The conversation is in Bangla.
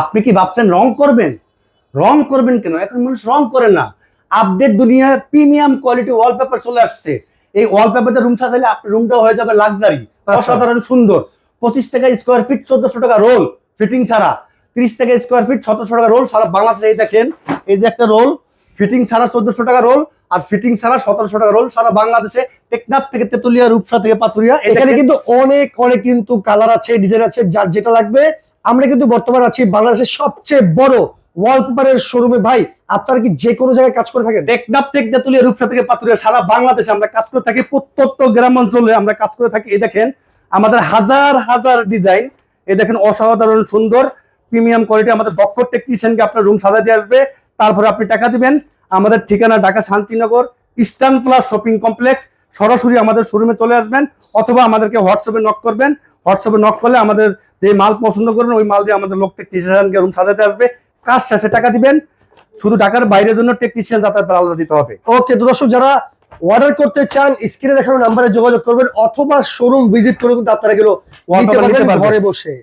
আপনি কি ভাবছেন রং করবেন? রং করবেন কেন? এখন মানুষ রং করে না। আপডেট দুনিয়ায় প্রিমিয়াম কোয়ালিটি ওয়ালপেপার চলে আসছে। এই ওয়ালপেপারটা রুম সাজালে আপনার রুমটা হয়ে যাবে লাক্সারি আচ্ছা। অসাধারণ সুন্দর। পঁচিশ টাকা স্কোয়ার ফিট চোদ্দশো টাকা রোল ফিটিং ছাড়া। তিরিশ টাকা স্কোয়ার ফিট সতেরোশো টাকা রোল সারা বাংলাদেশে এই দেখেন এই যে একটা রোল ফিটিং ছাড়া চোদ্দশো টাকা রোল আর ফিটিং ছাড়া সতেরোশো টাকা রোল সারা বাংলাদেশে টেকনাফ থেকে তেতুলিয়া রূপসা থেকে পাতুরিয়া এখানে কিন্তু অনেক অনেক কিন্তু কালার আছে ডিজাইন আছে যার যেটা লাগবে আমরা কিন্তু বর্তমানে আছি বাংলাদেশের সবচেয়ে বড় ওয়ালপেপারের শোরুমে ভাই, আপনারা কি যে কোনো জায়গায় কাজ করে থাকেন? টেকনাফ টেক তেতুলিয়া রূপসা থেকে পাতুরিয়া সারা বাংলাদেশে আমরা কাজ করে থাকি, প্রত্যন্ত গ্রাম অঞ্চলে আমরা কাজ করে থাকি। এই দেখেন, আমাদের হাজার হাজার ডিজাইন এই দেখেন, অসাধারণ, সুন্দর প্রিমিয়াম কোয়ালিটি আমাদের দক্ষ টেকনিশিয়ানকে আপনার রুম সাজা দিয়ে আসবে। তারপরে আপনি টাকা দিবেন। আমাদের ঠিকানা Dhaka Shantinagar Eastern Plus shopping complex সরাসরি আমাদের শোরুমে চলে আসবেন। অথবা আমাদেরকে হোয়াটসঅ্যাপে নক করবেন। হোয়াটসঅ্যাপে নক করলে আমাদের যে মাল পছন্দ করবেন ওই মাল দিয়ে আমাদের লোক টেকনিশিয়ানকে রুম সাজাতে আসবে। কাজ শেষে টাকা দিবেন। শুধু ঢাকার বাইরের জন্য টেকনিশিয়ান যাতায়াত আলাদা দিতে হবে। ওকে দর্শক যারা অর্ডার করতে চান স্ক্রিনে দেখানো নাম্বারে যোগাযোগ করবেন অথবা শোরুম ভিজিট করে কিন্তু আপনারা গেলো। ঘরে বসে।